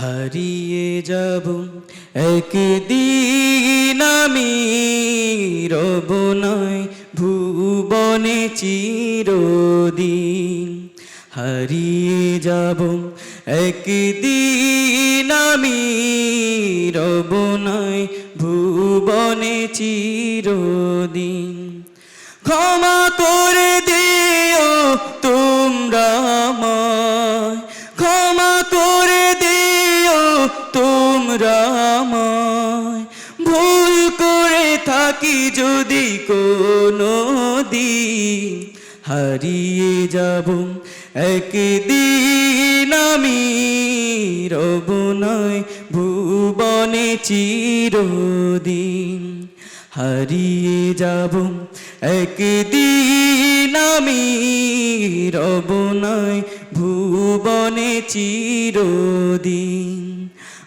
হারিয়ে যাব। একদিন আমি রব নয়, ভুবনে চিরদিন হারিয়ে যাব। একদিন আমি রব নয়, ভুবনে চিরদিন ক্ষমা করে দিও তোমরা তোমরা ভুল করে থাকি যদি কোনো দিন, হারিয়ে যাব একদিন আমি। রব নয় ভুবনে চিরদিন, হারিয়ে যাব একদিন আমি। রব নয় ভুবনে চিরদিন।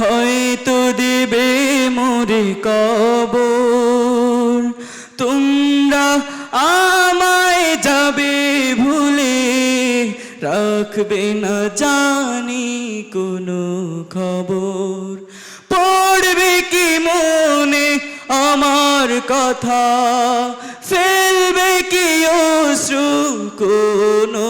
হয়তো দেবে মোরে কবর। তোমরা আমায় যাবে ভুলে, রাখবে না জানি কোনো খবর। পড়বে কি মনে আমার কথা, ফেলবে কি অশ্রু কোনো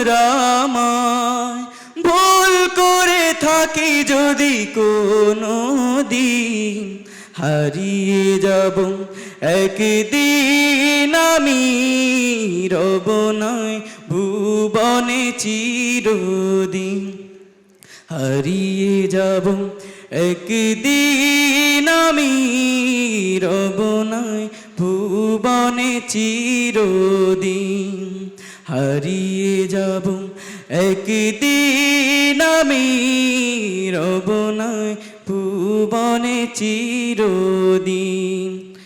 তোমরা আমায় ভুল করে থাকি যদি কোনো দিন, হারিয়ে যাব একদিন আমি। রব নয় ভুবনে চিরদিন, হারিয়ে যাব একদিন আমি। রব নয় ভুবনে চিরদিন। হারিয়ে যাব। একদিন আমি রব নয় ভুবনে চিরদিন।